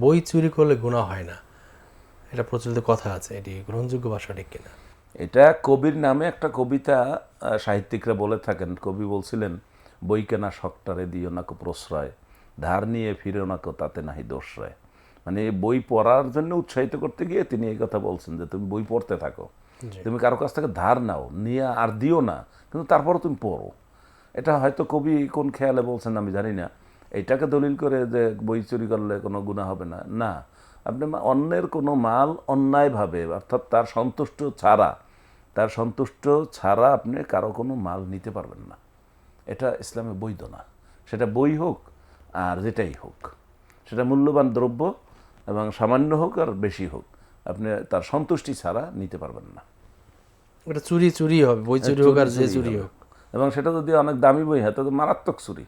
বই চুরি করলে গুণা হয় না। এটা প্রচলিত কথা আছে এটি গ্রহণযোগ্য বা সঠিক কিনা। এটা কবির নামে একটা কবিতা সাহিত্যিকরা বলে থাকেন কবি বলছিলেন বই কেনা শখটারে দিও না কো প্রশ্রয় ধার নিয়ে ফিরেও না কো তাতে নাহি দোষরয় মানে বই পড়ার জন্য উৎসাহিত করতে গিয়ে তিনি এই কথা বলছেন যে তুমি বই পড়তে থাকো তুমি কারও কাছ থেকে ধার নাও নিয়ে আর দিও না কিন্তু তারপরে তুমি পড়ো। এটা হয়তো কবি কোন খেয়ালে বলছেন আমি জানি না এইটাকে দলিল করে যে বই চুরি করলে কোনো গুণা হবে না। না আপনি অন্যের কোনো মাল অন্যায়ভাবে অর্থাৎ তার সন্তুষ্ট ছাড়া তার সন্তুষ্ট ছাড়া আপনি কারও কোনো মাল নিতে পারবেন না। এটা ইসলামে বৈধ না। সেটা বই হোক আর যেটাই হোক। সেটা মূল্যবান দ্রব্য এবং সামান্য হোক আর বেশি হোক আপনি তার সন্তুষ্টি ছাড়া নিতে পারবেন না। এটা চুরি চুরি হবে বই চুরি হোক আর যে চুরি হোক। এবং সেটা যদি অনেক দামি বই হয় তাহলে মারাত্মক চুরি।